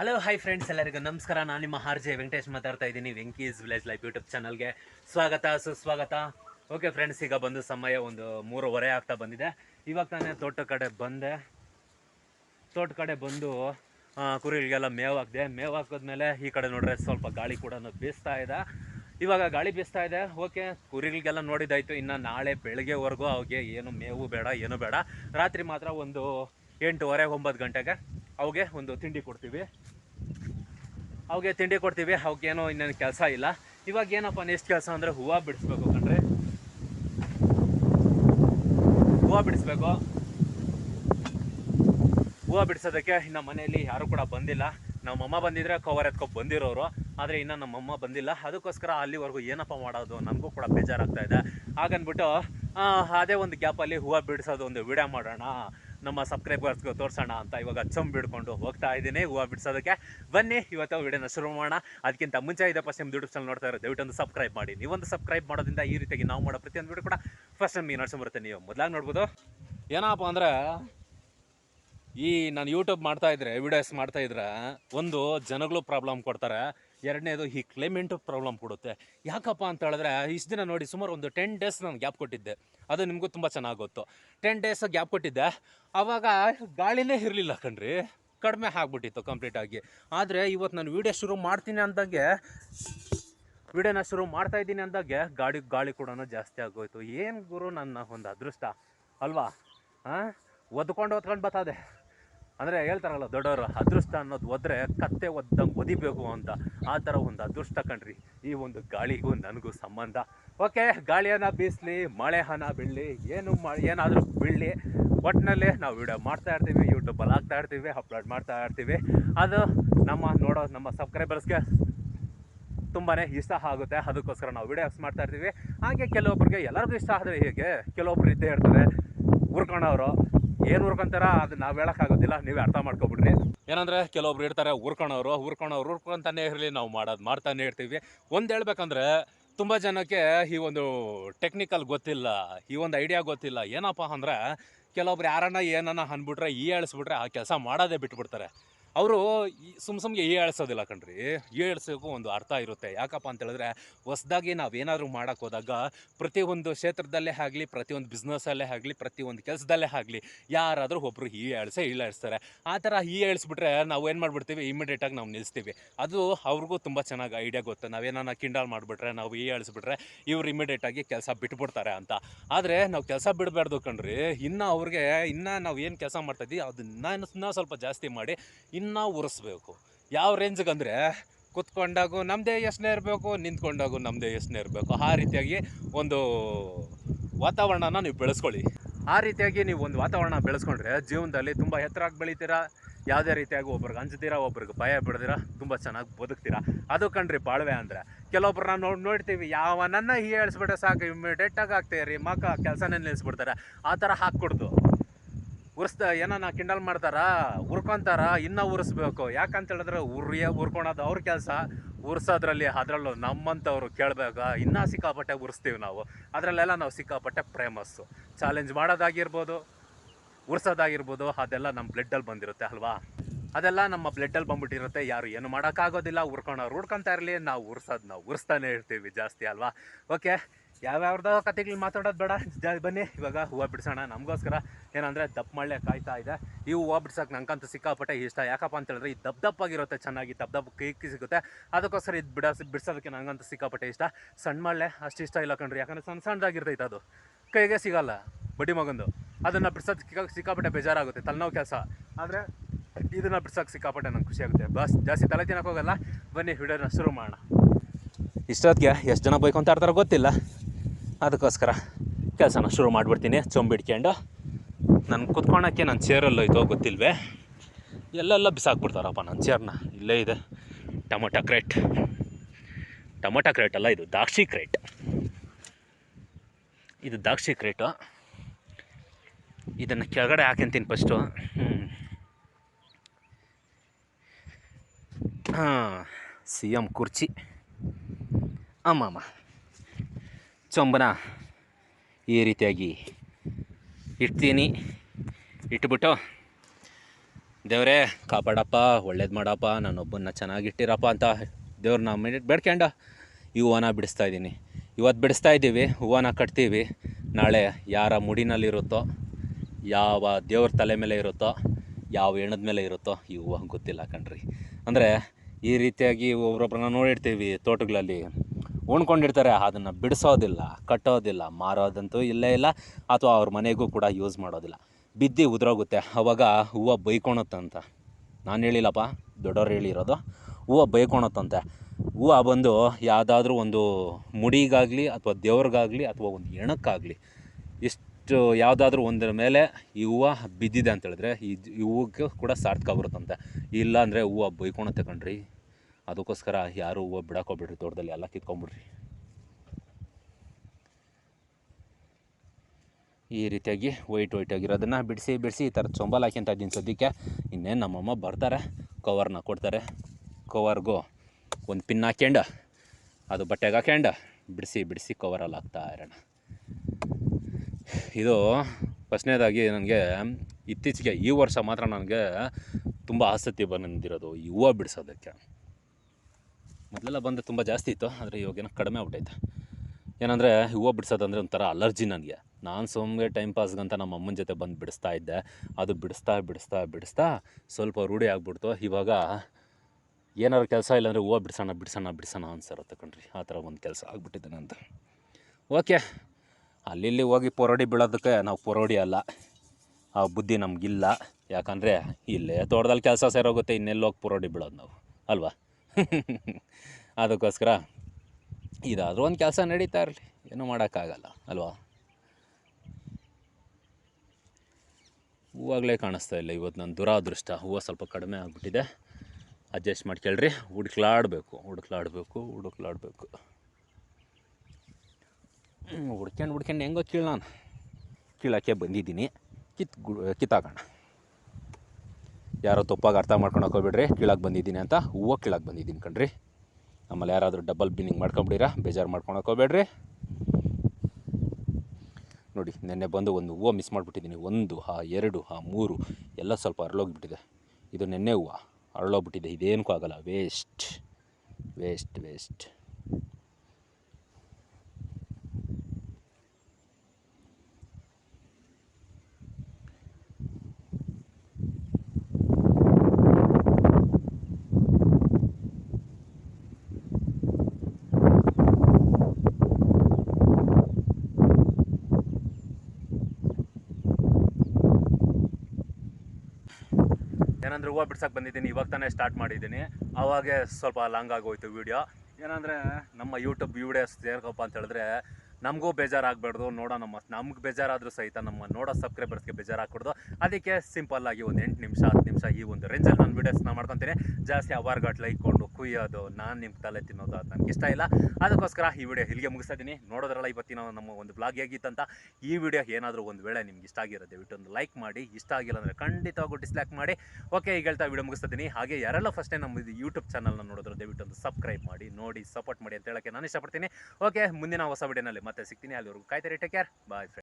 Hello hi friends ಎಲ್ಲರಿಗೂ ನಮಸ್ಕಾರ. ನಾನು ನಿಮ್ಮ ಆರ್ ಜೆ ವೆಂಕಟೇಶ್ ಮಾತಾಡ್ತಾ ಇದ್ದೀನಿ, ವೆಂಕೀಸ್ ವಿಲೇಜ್ ಲೈಫ್ ಯೂಟ್ಯೂಬ್ ಚಾನಲ್ಗೆ. ಸ್ವಾಗತ, ಸುಸ್ವಾಗತ. ಓಕೆ ಫ್ರೆಂಡ್ಸ್ ಈಗ ಬಂದು ಸಮಯ ಒಂದು ಮೂರುವರೆ ಆಗ್ತಾ ಬಂದಿದೆ. ಇವಾಗ ತಾನೇ ತೋಟ ಕಡೆ ಬಂದೆ. ತೋಟ ಕಡೆ ಬಂದು ಕುರಿಗಳಿಗೆಲ್ಲ ಮೇವು ಹಾಕಿದೆ. ಮೇವು ಹಾಕಿದ್ಮೇಲೆ ಈ ಕಡೆ ನೋಡ್ರೆ ಸ್ವಲ್ಪ ಗಾಳಿ ಕೂಡ ಬೀಸ್ತಾ ಇದೆ. ಇವಾಗ ಗಾಳಿ ಬೀಸ್ತಾ ಇದೆ. ಓಕೆ ಕುರಿಗಳಿಗೆಲ್ಲ ನೋಡಿದಾಯ್ತು. ಇನ್ನು ನಾಳೆ ಬೆಳಗ್ಗೆವರೆಗೂ ಅವ್ಗೆ ಏನು ಮೇವು ಬೇಡ, ಏನು ಬೇಡ. ರಾತ್ರಿ ಮಾತ್ರ ಒಂದು ಎಂಟೂವರೆ, ಒಂಬತ್ತು ಗಂಟೆಗೆ ಅವಗೆ ಒಂದು ತಿಂಡಿ ಕೊಡ್ತೀವಿ. ಅವ್ಗೆ ತಿಂಡಿ ಕೊಡ್ತೀವಿ ಅವಕ್ಕೇನೋ ಇನ್ನೇನು ಕೆಲಸ ಇಲ್ಲ. ಇವಾಗ ಏನಪ್ಪ ನೆಕ್ಸ್ಟ್ ಕೆಲಸ ಅಂದರೆ ಹೂವು ಬಿಡಿಸ್ಬೇಕು ಕಣ್ರಿ. ಹೂವು ಬಿಡಿಸ್ಬೇಕು. ಹೂವು ಬಿಡಿಸೋದಕ್ಕೆ ಇನ್ನು ಮನೆಯಲ್ಲಿ ಯಾರು ಕೂಡ ಬಂದಿಲ್ಲ. ನಮ್ಮಮ್ಮ ಬಂದಿದ್ರೆ ಕವರ್ ಎತ್ಕೊಂಡು ಬಂದಿರೋರು, ಆದರೆ ಇನ್ನು ನಮ್ಮಮ್ಮ ಬಂದಿಲ್ಲ. ಅದಕ್ಕೋಸ್ಕರ ಅಲ್ಲಿವರೆಗೂ ಏನಪ್ಪ ಮಾಡೋದು ನನಗೂ ಕೂಡ ಬೇಜಾರಾಗ್ತಾ ಇದೆ. ಹಾಗನ್ಬಿಟ್ಟು ಅದೇ ಒಂದು ಗ್ಯಾಪಲ್ಲಿ ಹೂವು ಬಿಡಿಸೋದು ಒಂದು ವಿಡಿಯೋ ಮಾಡೋಣ. ನಮ್ಮ ಸಬ್ಸ್ಕ್ರೈಬರ್ಸ್ಗೆ ತೋರಿಸೋಣ ಅಂತ ಇವಾಗ ಚಮ್ ಬಿಡ್ಕೊಂಡು ಹೋಗ್ತಾ ಇದ್ದೀನಿ. ಹೂವು ಬಿಡಿಸೋದಕ್ಕೆ. ಬನ್ನಿ, ಇವತ್ತು ವಿಡಿಯೋನ ಶುರು ಮಾಡೋಣ. ಅದಕ್ಕಿಂತ ಮುಂಚೆ ಇದೆ ಫಸ್ಟ್ ನಿಮ್ಮ ಯೂಟ್ಯೂಬ್ ಚಾನಲ್ ನೋಡ್ತಾ ಇರೋ ದಯವಿಟ್ಟು ಒಂದು ಸಬ್ಸ್ಕ್ರೈಬ್ ಮಾಡಿ. ನೀವೊಂದು ಸಬ್ಸ್ಕ್ರೈಬ್ ಮಾಡೋದ್ರಿಂದ ಈ ರೀತಿಯಾಗಿ ನಾವು ಮಾಡೋ ಪ್ರತಿಯೊಂದು ವಿಡಿಯೋ ಕೂಡ ಫಸ್ಟ್ ಟೈಮ್ ನಡ್ಸ್ಕೊಂಬರುತ್ತೆ. ನೀವು ಮೊದಲಾಗಿ ನೋಡ್ಬೋದು. ಏನಪ್ಪ ಅಂದ್ರೆ, ಈ ನಾನು ಯೂಟ್ಯೂಬ್ ಮಾಡ್ತಾ ಇದ್ರೆ ವಿಡಿಯೋಸ್ ಮಾಡ್ತಾ ಇದ್ರೆ, ಒಂದು ಜನಗಳು ಪ್ರಾಬ್ಲಮ್ ಕೊಡ್ತಾರೆ. ಎರಡನೇದು ಈ ಕ್ಲೈಮೆಂಟ್ ಪ್ರಾಬ್ಲಮ್ ಕೊಡುತ್ತೆ. ಯಾಕಪ್ಪ ಅಂತ ಹೇಳಿದ್ರೆ, ಇಷ್ಟು ದಿನ ನೋಡಿ ಸುಮಾರು ಒಂದು ಟೆನ್ ಡೇಸ್ ನಾನು ಗ್ಯಾಪ್ ಕೊಟ್ಟಿದ್ದೆ. ಅದು ನಿಮಗೂ ತುಂಬ ಚೆನ್ನಾಗಿ ಗೊತ್ತು. ಟೆನ್ ಡೇಸ್ ಗ್ಯಾಪ್ ಕೊಟ್ಟಿದ್ದೆ. ಆವಾಗ ಗಾಳಿನೇ ಇರಲಿಲ್ಲ ಕಣ್ರಿ. ಕಡಿಮೆ ಆಗ್ಬಿಟ್ಟಿತ್ತು ಕಂಪ್ಲೀಟಾಗಿ ಆದರೆ ಇವತ್ತು ನಾನು ವೀಡಿಯೋ ಶುರು ಮಾಡ್ತೀನಿ ಅಂದಾಗೆ ವೀಡಿಯೋನ ಶುರು ಮಾಡ್ತಾ ಇದ್ದೀನಿ ಅಂದಾಗೆ ಗಾಡಿ, ಗಾಳಿ ಕೂಡ ಜಾಸ್ತಿ ಆಗೋಯ್ತು. ಏನು ಗುರು ನನ್ನ ಒಂದು ಅದೃಷ್ಟ? ಅಲ್ವಾ? ಹಾಂ ಒದ್ಕೊಂಡು ಒದ್ಕೊಂಡು ಬರ್ತದೆ ಅಂದರೆ ಹೇಳ್ತಾರಲ್ಲ, ದೊಡ್ಡವರು, ಅದೃಷ್ಟ ಅನ್ನೋದು ಒದ್ರೆ ಕತ್ತೆ ಒದ್ದಂಗೆ ಒದಿಬೇಕು ಅಂತ. ಆ ಥರ ಒಂದು ಅದೃಷ್ಟ ಕಣ್ರಿ. ಈ ಒಂದು ಗಾಳಿಗೂ ನನಗೂ ಸಂಬಂಧ. ಓಕೆ, ಗಾಳಿಯನ್ನ ಬೀಸಲಿ ಮಳೆ ಹನ ಬೀಳಲಿ, ಏನು ಮಾ, ಏನಾದರೂ ಬೀಳಲಿ ಒಟ್ಟಿನಲ್ಲಿ ನಾವು ವಿಡಿಯೋ ಮಾಡ್ತಾ ಇರ್ತೀವಿ ಯೂಟ್ಯೂಬಲ್ಲಿ ಹಾಕ್ತಾ ಇರ್ತೀವಿ, ಅಪ್ಲೋಡ್ ಮಾಡ್ತಾ ಇರ್ತೀವಿ. ಅದು ನಮ್ಮ ನೋಡೋ, ನಮ್ಮ ಸಬ್ಸ್ಕ್ರೈಬರ್ಸ್ಗೆ ತುಂಬಾ ಇಷ್ಟ ಆಗುತ್ತೆ. ಅದಕ್ಕೋಸ್ಕರ ನಾವು ವಿಡಿಯೋಸ್ ಮಾಡ್ತಾ ಇರ್ತೀವಿ. ಹಾಗೆ ಕೆಲವೊಬ್ಬರಿಗೆ ಎಲ್ಲರಿಗೂ ಇಷ್ಟ ಆದರೆ ಹೇಗೆ? ಕೆಲವೊಬ್ರು ಇದ್ದೇ ಇರ್ತಾರೆ. ಉರ್ಕೊಳೋರು ಏನು ಉರ್ಕೊಂತಾರ ಅದು ನಾವು ಹೇಳೋಕ್ಕಾಗೋದಿಲ್ಲ ನೀವೇ ಅರ್ಥ ಮಾಡ್ಕೊಬಿಡ್ರಿ. ಏನಂದ್ರೆ ಕೆಲವೊಬ್ರು ಇರ್ತಾರೆ ಉರ್ಕೊಳೋರು ಉರ್ಕೊಳೋರು ಉರ್ಕೊಂತಾನೆ ಇರಲಿ, ನಾವು ಮಾಡೋದು ಮಾಡ್ತಾನೆ ಇರ್ತೀವಿ. ಒಂದು ಹೇಳ್ಬೇಕಂದ್ರೆ ತುಂಬ ಜನಕ್ಕೆ ಈ ಒಂದು ಟೆಕ್ನಿಕಲ್ ಗೊತ್ತಿಲ್ಲ, ಈ ಒಂದು ಐಡಿಯಾ ಗೊತ್ತಿಲ್ಲ. ಏನಪ್ಪ ಅಂದ್ರೆ ಕೆಲವೊಬ್ರು ಯಾರನ್ನ ಏನನ್ನ ಅಂದ್ಬಿಟ್ರೆ ಈ ಹೇಳಿಸ್ಬಿಟ್ರೆ ಆ ಕೆಲಸ ಮಾಡೋದೇ ಬಿಟ್ಬಿಡ್ತಾರೆ. ಅವರು ಸುಮ್ ಸುಮ್ಗೆ ಈ ಹೇಳ್ಸೋದಿಲ್ಲ ಕಣ್ರಿ. ಈ ಹೇಳ್ಸೋಕ್ಕೂ ಒಂದು ಅರ್ಥ ಇರುತ್ತೆ. ಯಾಕಪ್ಪ ಅಂತ ಹೇಳಿದ್ರೆ ನಾವು ನಾವೇನಾದರೂ ಮಾಡೋಕ್ಕೆ ಹೋದಾಗ ಪ್ರತಿಯೊಂದು ಕ್ಷೇತ್ರದಲ್ಲೇ ಆಗಲಿ ಪ್ರತಿಯೊಂದು ಬಿಸ್ನೆಸ್ಸಲ್ಲೇ ಆಗಲಿ ಪ್ರತಿಯೊಂದು ಕೆಲಸದಲ್ಲೇ ಆಗಲಿ ಯಾರಾದರೂ ಒಬ್ಬರು ಈ ಏಳ್ಸೆ ಈ ಹೇಳ್ಸ್ತಾರೆ ಆ ಥರ ಈ ಏಳ್ಸ್ಬಿಟ್ರೆ ನಾವು ಏನು ಮಾಡಿಬಿಡ್ತೀವಿ ಇಮಿಡಿಯೇಟಾಗಿ ನಾವು ನಿಲ್ಲಿಸ್ತೀವಿ ಅದು ಅವ್ರಿಗೂ ತುಂಬ ಚೆನ್ನಾಗಿ ಐಡಿಯಾ ಗೊತ್ತು. ನಾವೇನಾನ ಕಿಂಡಾಲ್ ಮಾಡಿಬಿಟ್ರೆ, ನಾವು ಈ ಏಳ್ಸ್ಬಿಟ್ರೆ ಇವ್ರು ಇಮಿಡಿಯೇಟಾಗಿ ಕೆಲಸ ಬಿಟ್ಬಿಡ್ತಾರೆ ಅಂತ. ಆದರೆ ನಾವು ಕೆಲಸ ಬಿಡಬಾರ್ದು ಕಣ್ರಿ. ಇನ್ನೂ ಅವ್ರಿಗೆ ಇನ್ನೂ ನಾವು ಏನು ಕೆಲಸ ಮಾಡ್ತಾಯಿದ್ವಿ ಅದನ್ನ ಇನ್ನೂ ಸ್ವಲ್ಪ ಜಾಸ್ತಿ ಮಾಡಿ ಇನ್ನೂ ಉರಿಸ್ಬೇಕು. ಯಾವ ರೇಂಜ್ಗೆ ಅಂದರೆ, ಕುತ್ಕೊಂಡಾಗೂ ನಮ್ಮದೇ ಯೋಚನೆ ಇರಬೇಕು, ನಿಂತ್ಕೊಂಡಾಗೂ ನಮ್ಮದೇ ಯೋಚನೆ ಇರಬೇಕು. ಆ ರೀತಿಯಾಗಿ ಒಂದು ವಾತಾವರಣನ ನೀವು ಬೆಳೆಸ್ಕೊಳ್ಳಿ. ಆ ರೀತಿಯಾಗಿ ನೀವು ಒಂದು ವಾತಾವರಣ ಬೆಳೆಸ್ಕೊಂಡ್ರೆ ಜೀವನದಲ್ಲಿ ತುಂಬ ಎತ್ತರಾಗಿ ಬೆಳಿತೀರಾ? ಯಾವುದೇ ರೀತಿಯಾಗಿ ಒಬ್ರಿಗೆ ಅಂಜ್ತೀರಾ? ಒಬ್ರಿಗೆ ಭಯ ಬಿಡದಿರಾ ತುಂಬ ಚೆನ್ನಾಗಿ ಬದುಕ್ತೀರಾ? ಅದು ಕಣ್ರಿ ಬಾಳ್ವೆ ಅಂದರೆ. ಕೆಲವೊಬ್ರನ್ನ ನೋಡಿ ನೋಡ್ತೀವಿ, ಯಾವನನ್ನ ಹೀ ಹೇಳಿಸ್ಬಿಟ್ರೆ ಸಾಕು ಇಮ್ಮಿಡಿಯೇಟಾಗಿ ಆಗ್ತೀರಿ ಮಕ್ಕ ಕೆಲಸನೇ ನಿಲ್ಲಿಸ್ಬಿಡ್ತಾರೆ. ಆ ಥರ ಹಾಕ್ಕೊಡ್ದು. ಉರಿಸ್ದ ಏನನ್ನ ಕಿಂಡಲ್ ಮಾಡ್ತಾರ, ಉರ್ಕೊಂತಾರ, ಇನ್ನೂ ಉರಿಸ್ಬೇಕು. ಯಾಕಂತ ಹೇಳಿದ್ರೆ ಉರಿಯ, ಉರ್ಕೊಳೋದು ಅವ್ರ ಕೆಲಸ. ಉರ್ಸೋದ್ರಲ್ಲಿ ಅದರಲ್ಲೂ ನಮ್ಮಂಥವ್ರು ಕೇಳಬೇಕು ಇನ್ನೂ ಸಿಕ್ಕಾಪಟ್ಟೆ ಉರಿಸ್ತೀವಿ ನಾವು. ಅದರಲ್ಲೆಲ್ಲ ನಾವು ಸಿಕ್ಕಾಪಟ್ಟೆ ಪ್ರೇಮಸ್ಸು ಚಾಲೆಂಜ್ ಮಾಡೋದಾಗಿರ್ಬೋದು, ಉರ್ಸೋದಾಗಿರ್ಬೋದು, ಅದೆಲ್ಲ ನಮ್ಮ ಬ್ಲಡ್ಡಲ್ಲಿ ಬಂದಿರುತ್ತೆ, ಅಲ್ವಾ? ಅದೆಲ್ಲ ನಮ್ಮ ಬ್ಲಡ್ಡಲ್ಲಿ ಬಂದ್ಬಿಟ್ಟಿರುತ್ತೆ. ಯಾರು ಏನು ಮಾಡೋಕ್ಕಾಗೋದಿಲ್ಲ, ಉರ್ಕೊಳೋರು, ಉರ್ಕೊತಾ ಇರಲಿ, ನಾವು ಉರ್ಸೋದು ನಾವು ಉರಿಸ್ತಾನೆ ಇರ್ತೀವಿ ಜಾಸ್ತಿ, ಅಲ್ವಾ? ಓಕೆ ಯಾವ್ಯಾವ್ದೋ ಕತೆಗಳು ಮಾತಾಡೋದು ಬೇಡ. ಬನ್ನಿ, ಇವಾಗ ಹೂವು ಬಿಡಿಸೋಣ. ನಮಗೋಸ್ಕರ ಏನಂದರೆ ದಪ್ಪ ಮಳೆ ಕಾಯ್ತಾ ಇದೆ. ಈ ಹೂವು ಬಿಡ್ಸೋಕೆ ನಂಗಂತೂ ಸಿಕ್ಕಾಪಟ್ಟೆ ಇಷ್ಟ. ಯಾಕಪ್ಪ ಅಂತ ಹೇಳಿದ್ರೆ ಈ ದಪ್ಪ ದಪ್ಪಾಗಿರುತ್ತೆ ಚೆನ್ನಾಗಿ ದಪ್ಪ ದಪ್ಪ ಕೈಕಿ ಸಿಗುತ್ತೆ. ಅದಕ್ಕೋಸ್ಕರ ಇದು ಬಿಡ ಬಿಡ್ಸೋದಕ್ಕೆ ನಂಗಂತೂ ಸಿಕ್ಕಾಪಟ್ಟೆ ಇಷ್ಟ. ಸಣ್ಣ ಮಳೆ ಅಷ್ಟು ಇಷ್ಟ ಇಲ್ಲ ಕಣ್ರಿ. ಯಾಕಂದರೆ ಸಣ್ಣ ಸಣ್ಣದಾಗಿರ್ತೈತೆ ಅದು. ಕೈಗೆ ಸಿಗಲ್ಲ, ಬಡ್ಡಿ ಮಗಂದು. ಅದನ್ನು ಬಿಡ್ಸೋದು ಸಿಕ್ಕ, ಸಿಕ್ಕಾಪಟ್ಟೆ ಬೇಜಾರಾಗುತ್ತೆ, ತಲೆನೋವು ಕೆಲಸ. ಆದರೆ ಇದನ್ನು ಬಿಡ್ಸೋಕೆ ಸಿಕ್ಕಾಪಟ್ಟೆ ನಂಗೆ ಖುಷಿ ಆಗುತ್ತೆ. ಬಸ್, ಜಾಸ್ತಿ ತಲೆ ತಿನ್ನೋಕ್ಕೋಗಲ್ಲ ಬನ್ನಿ, ವಿಡಿಯೋನ ಶುರು ಮಾಡೋಣ. ಇಷ್ಟೊತ್ತಿಗೆ ಎಷ್ಟು ಜನ ಬೈಕೊಂತ ಆಡ್ತಾರೋ ಗೊತ್ತಿಲ್ಲ. ಅದಕ್ಕೋಸ್ಕರ ಕೆಲಸನ ಶುರು ಮಾಡಿಬಿಡ್ತೀನಿ, ಚೊಂಬಿಡ್ಕೊಂಡು. ನಾನು ಕುತ್ಕೊಳಕ್ಕೆ ನನ್ನ ಚೇರಲ್ಲಿ ಹೋಯ್ತೋ ಗೊತ್ತಿಲ್ವೇ? ಎಲ್ಲೆಲ್ಲ ಬಿಸಾಕ್ಬಿಡ್ತಾರಪ್ಪ ನನ್ನ ಚೇರ್ನ ಇಲ್ಲೇ ಇದೆ. Tomato crate. ಟೊಮೊಟೊ ಕ್ರೇಟ್ ಅಲ್ಲ, ಇದು ದಾಕ್ಷಿ ಕ್ರೇಟ್. ಇದು ದಾಕ್ಷಿ ಕ್ರೇಟು. ಇದನ್ನು ಕೆಳಗಡೆ ಹಾಕ್ಯಂತೀನಿ ಫಸ್ಟು ಹಾಂ, ಸಿ ಎಂ ಕುರ್ಚಿ. ಅಮ್ಮಮ್ಮ. ಚೊಂಬನ ಈ ರೀತಿಯಾಗಿ ಇಡ್ತೀನಿ. ಇಟ್ಬಿಟ್ಟು, ದೇವರೇ, ಕಾಪಾಡಪ್ಪ, ಒಳ್ಳೇದು ಮಾಡಪ್ಪ ನನ್ನೊಬ್ಬನ್ನ ಚೆನ್ನಾಗಿಟ್ಟಿರಪ್ಪ ಅಂತ ದೇವ್ರನ್ನ ಮಿನಿಟ್ ಬೇಡ್ಕೊಂಡ ಈ ಹೂವನ ಬಿಡಿಸ್ತಾ ಇದ್ದೀನಿ. ಇವತ್ತು ಬಿಡಿಸ್ತಾ ಇದ್ದೀವಿ, ಹೂವನ ಕಟ್ತೀವಿ. ನಾಳೆ ಯಾರ ಮುಡಿನಲ್ಲಿರುತ್ತೋ, ಯಾವ ದೇವ್ರ ತಲೆ ಮೇಲೆ ಇರುತ್ತೋ, ಯಾವ ಹೆಣದ ಮೇಲೆ ಇರುತ್ತೋ ಈ ಹೂವು ಗೊತ್ತಿಲ್ಲ ಕಣ್ರಿ. ಅಂದರೆ ಈ ರೀತಿಯಾಗಿ ಒಬ್ರೊಬ್ರನ್ನ ನೋಡಿರ್ತೀವಿ ತೋಟಗಳಲ್ಲಿ. ಉಣ್ಕೊಂಡಿರ್ತಾರೆ ಅದನ್ನು ಬಿಡಿಸೋದಿಲ್ಲ, ಕಟ್ಟೋದಿಲ್ಲ, ಮಾರೋದಂತೂ ಇಲ್ಲೇ ಇಲ್ಲ, ಅಥವಾ ಅವ್ರ ಮನೆಗೂ ಕೂಡ ಯೂಸ್ ಮಾಡೋದಿಲ್ಲ. ಬಿದ್ದು ಉದುರೋಗುತ್ತೆ. ಅವಾಗ ಹೂವು ಬೈಕೊಳತ್ತಂತ ನಾನು ಹೇಳಿಲ್ಲಪ್ಪ, ದೊಡ್ಡವ್ರು ಹೇಳಿರೋದು. ಹೂವು ಬೈಕೊಳತ್ತಂತೆ ಹೂವು ಬಂದು ಯಾವುದಾದ್ರೂ ಒಂದು ಮುಡಿಗಾಗಲಿ ಅಥವಾ ದೇವ್ರಿಗಾಗಲಿ ಅಥವಾ ಒಂದು ಎಣಕ್ಕಾಗಲಿ ಇಷ್ಟು ಯಾವುದಾದ್ರೂ ಒಂದರ ಮೇಲೆ ಈ ಹೂವು ಬಿದ್ದಿದೆ ಅಂತೇಳಿದ್ರೆ ಈ ಹೂವಿಗೆ ಕೂಡ ಸಾರ್ಥಕ ಬರುತ್ತಂತೆ. ಇಲ್ಲ ಅಂದರೆ ಹೂವು ಬೈಕೊಳತ್ತೆ ಕಣ್ರಿ. ಅದಕ್ಕೋಸ್ಕರ ಯಾರು ಹೂವು ಬಿಡೋಕೋಗ್ಬಿಡ್ರಿ ತೋಟದಲ್ಲಿ, ಎಲ್ಲ ಕಿತ್ಕೊಂಬಿಡ್ರಿ. ಈ ರೀತಿಯಾಗಿ ವೈಟ್ ವೈಟ್ ಆಗಿರೋದನ್ನು ಬಿಡಿಸಿ ಬಿಡಿಸಿ ಈ ಥರ ಚೊಂಬಲ್ ಹಾಕ್ಯಂತ ಇದ್ದೀನಿ ಸದ್ಯಕ್ಕೆ. ಇನ್ನೇನು ನಮ್ಮಮ್ಮ ಬರ್ತಾರೆ, ಕವರ್ನ ಕೊಡ್ತಾರೆ. ಕವರ್ಗೂ ಒಂದು ಪಿನ್ ಹಾಕ್ಯಂಡ, ಅದು ಬಟ್ಟೆಗೆ ಹಾಕ್ಯಂಡು, ಬಿಡಿಸಿ ಬಿಡಿಸಿ ಕವರಲ್ಲಿ ಹಾಕ್ತಾ ಇರೋಣ. ಇದು ಫಸ್ಟ್ನೇದಾಗಿ ನನಗೆ ಇತ್ತೀಚೆಗೆ ಈ ವರ್ಷ ಮಾತ್ರ ನನಗೆ ತುಂಬ ಆಸಕ್ತಿ ಬಂದಿರೋದು ಈ ಹೂವು ಬಿಡಿಸೋದಕ್ಕೆ. ಮೊದಲೆಲ್ಲ ಬಂದು ತುಂಬ ಜಾಸ್ತಿ ಇತ್ತು, ಆದರೆ ಇವಾಗೇನೋ ಕಡಿಮೆ ಆಗ್ಬಿಟ್ಟೈತೆ ಏನಂದರೆ ಹೂವು ಬಿಡಿಸೋದಂದ್ರೆ ಒಂಥರ ಅಲರ್ಜಿ ನನಗೆ ನಾನು ಸುಮ್ಮನೆ ಟೈಮ್ ಪಾಸ್ಗಂತ ನಮ್ಮ ಅಮ್ಮನ ಜೊತೆ ಬಂದು ಬಿಡಿಸ್ತಾ ಇದ್ದೆ. ಅದು ಬಿಡಿಸ್ತಾ ಬಿಡಿಸ್ತಾ ಬಿಡಿಸ್ತಾ ಸ್ವಲ್ಪ ರೂಢಿ ಆಗ್ಬಿಡ್ತು. ಇವಾಗ ಏನಾರು ಕೆಲಸ ಇಲ್ಲಾಂದರೆ ಹೂವು ಬಿಡಿಸೋಣ ಬಿಡಿಸೋಣ ಬಿಡಿಸೋಣ ಅನ್ಸಿರುತ್ತೆ ಕಣ್ರಿ. ಆ ಥರ ಒಂದು ಕೆಲಸ ಆಗ್ಬಿಟ್ಟಿದೆ ಅಂತ ಓಕೆ, ಅಲ್ಲಿಲ್ಲಿ ಹೋಗಿ ಪೊರೋಡಿ ಬೀಳೋದಕ್ಕೆ ನಾವು ಪೊರೋಡಿ ಅಲ್ಲ. ಆ ಬುದ್ಧಿ ನಮಗಿಲ್ಲ. ಯಾಕಂದರೆ ಇಲ್ಲೇ ತೋಟದಲ್ಲಿ ಕೆಲಸ ಸೇರೋಗುತ್ತೆ ಇನ್ನೆಲ್ಲೋಗಿ ಪೊರೋಡಿ ಬಿಡೋದು ನಾವು. ಅಲ್ವಾ? ಅದಕ್ಕೋಸ್ಕರ ಇದಾದರೂ ಒಂದು ಕೆಲಸ ನಡೀತಾ ಇರಲಿ. ಏನೂ ಮಾಡೋಕ್ಕಾಗಲ್ಲ, ಅಲ್ವಾ? ಹೂವಾಗಲೇ ಕಾಣಿಸ್ತಾ ಇಲ್ಲ ಇವತ್ತು ನನ್ನ ದುರಾದೃಷ್ಟ. ಹೂವು ಸ್ವಲ್ಪ ಕಡಿಮೆ ಆಗಿಬಿಟ್ಟಿದೆ. ಅಡ್ಜಸ್ಟ್ ಮಾಡ್ಕೊಳ್ರಿ ಹುಡುಕ್ಲಾಡಬೇಕು ಹುಡುಕ್ಲಾಡಬೇಕು ಹುಡುಕ್ಲಾಡಬೇಕು. ಹುಡ್ಕೊಂಡು ಹುಡ್ಕೊಂಡು ಹೆಂಗೋ ಕೀಳ ನಾನು. ಕೀಳೋಕ್ಕೆ ಬಂದಿದ್ದೀನಿ. ಕಿತ್ ಕಿತ್ತಾಕೋಣ ಯಾರೋ ತಪ್ಪಾಗಿ ಅರ್ಥ ಮಾಡ್ಕೊಳಕ್ಕೆ ಹೋಗ್ಬಿಡ್ರಿ. ಕೀಳಾಗಿ ಬಂದಿದ್ದೀನಿ ಅಂತ ಹೂವು ಕೀಳಾಗಿ ಬಂದಿದ್ದೀನಿ ಕಣ್ರಿ. ಆಮೇಲೆ ಯಾರಾದರೂ ಡಬಲ್ ಬಿನ್ನಿಂಗ್ ಮಾಡ್ಕೊಂಬಿಡಿರಾ? ಬೇಜಾರು ಮಾಡ್ಕೊಳಕ್ಕೆ ಹೋಗ್ಬೇಡ್ರಿ. ನೋಡಿ, ನೆನ್ನೆ ಬಂದು ಒಂದು ಹೂವು ಮಿಸ್ ಮಾಡಿಬಿಟ್ಟಿದ್ದೀನಿ. ಒಂದು, ಆ ಎರಡು, ಆ ಮೂರು, ಎಲ್ಲ ಸ್ವಲ್ಪ ಅರಳೋಗಿಬಿಟ್ಟಿದೆ. ಇದು ನೆನ್ನೆ ಹೂವು. ಅರಳೋಗ್ಬಿಟ್ಟಿದೆ. ಇದೇನಕ್ಕೂ ಆಗಲ್ಲ. ವೇಸ್ಟ್ ವೇಸ್ಟ್ ವೇಸ್ಟ್ ಏನಂದ್ರೆ ಹೂವು ಬಿಡ್ಸಕ್ಕೆ ಬಂದಿದ್ದೀನಿ, ಇವಾಗ ತಾನೇ ಸ್ಟಾರ್ಟ್ ಮಾಡಿದ್ದೀನಿ. ಆವಾಗೆ ಸ್ವಲ್ಪ ಲಾಂಗ್ ಆಗೋಯ್ತು ವೀಡಿಯೋ ಏನಂದರೆ ನಮ್ಮ ಯೂಟ್ಯೂಬ್ ವೀಡಿಯೋಸ್ ಸೇರ್ಕಪ್ಪ ಅಂತ ಹೇಳಿದ್ರೆ, ನಮಗೂ ಬೇಜಾರಾಗಬಾರ್ದು ನೋಡೋ ನಮ್ಮ ನಮ್ಗೆ ಬೇಜಾರಾದರೂ ಸಹಿತ ನಮ್ಮ ನೋಡೋ ಸಬ್ಸ್ಕ್ರೈಬರ್ಸ್ಗೆ ಬೇಜಾರಾಗ್ಬಿಡ್ದು ಅದಕ್ಕೆ ಸಿಂಪಲ್ ಆಗಿ ಒಂದು ಎಂಟು ನಿಮಿಷ, ಹತ್ತು ನಿಮಿಷ ಈ ಒಂದು ರೇಂಜಲ್ಲಿ ನಾನು ವೀಡಿಯೋಸ್ನ ಮಾಡ್ಕೊತೀನಿ. ಜಾಸ್ತಿ ಅವಾರ್ಗಟ್ಲೆ ಇಕ್ಕೊಂಡು ಕುಯ್ಯೋದು, ನಾನು ನಿಮ್ಮ ತಲೆ ತಿನ್ನೋದು ಅದು ನನಗೆ ಇಷ್ಟ ಇಲ್ಲ. ಅದಕ್ಕೋಸ್ಕರ ಈ ವಿಡಿಯೋ ಇಲ್ಲಿಗೆ ಮುಗಿಸ್ತಾ ಇದ್ದೀನಿ. ನೋಡೋದ್ರಲ್ಲ ಇವತ್ತಿನ ನಮ್ಮ ಒಂದು ಬ್ಲಾಗ್ ಆಗಿತ್ತಂತ ಈ ವಿಡಿಯೋ ಏನಾದರೂ ಒಂದು ವೇಳೆ ನಿಮ್ಗೆ ಇಷ್ಟ ಆಗಿರೋದು ದಯವಿಟ್ಟು ಲೈಕ್ ಮಾಡಿ, ಇಷ್ಟ ಆಗಿಲ್ಲ ಅಂದರೆ ಖಂಡಿತವಾಗೂ ಡಿಸ್ಲೈಕ್ ಮಾಡಿ. ಓಕೆ ಈಗ ಹೇಳ್ತಾ ವಿಡಿಯೋ ಮುಗಿಸ್ತಾ ಇದ್ದೀನಿ. ಹಾಗೆ ಯಾರೆಲ್ಲ ಫಸ್ಟ್ ನಮ್ಮ ಯೂಟ್ಯೂಬ್ ಚಾನಲ್ನ ನೋಡಿದ್ರೆ ದಯವಿಟ್ಟು ಒಂದು ಸಬ್ಸ್ಕ್ರೈಬ್ ಮಾಡಿ, ನೋಡಿ ಸಪೋರ್ಟ್ ಮಾಡಿ ಅಂತ ಹೇಳಕ್ಕೆ ನಾನು ಇಷ್ಟಪಡ್ತೀನಿ. ಓಕೆ ಮುಂದಿನ ಹೊಸ ವಿಡಿಯೋನಲ್ಲಿ ಮತ್ತೆ ಸಿಗ್ತೀನಿ. ಅಲ್ಲಿವರೆಗೂ ಕಾಯ್ತಾರೆ ಟೇಕ್ ಕೇರ್ ಬಾಯ್ ಫ್ರೆಂಡ್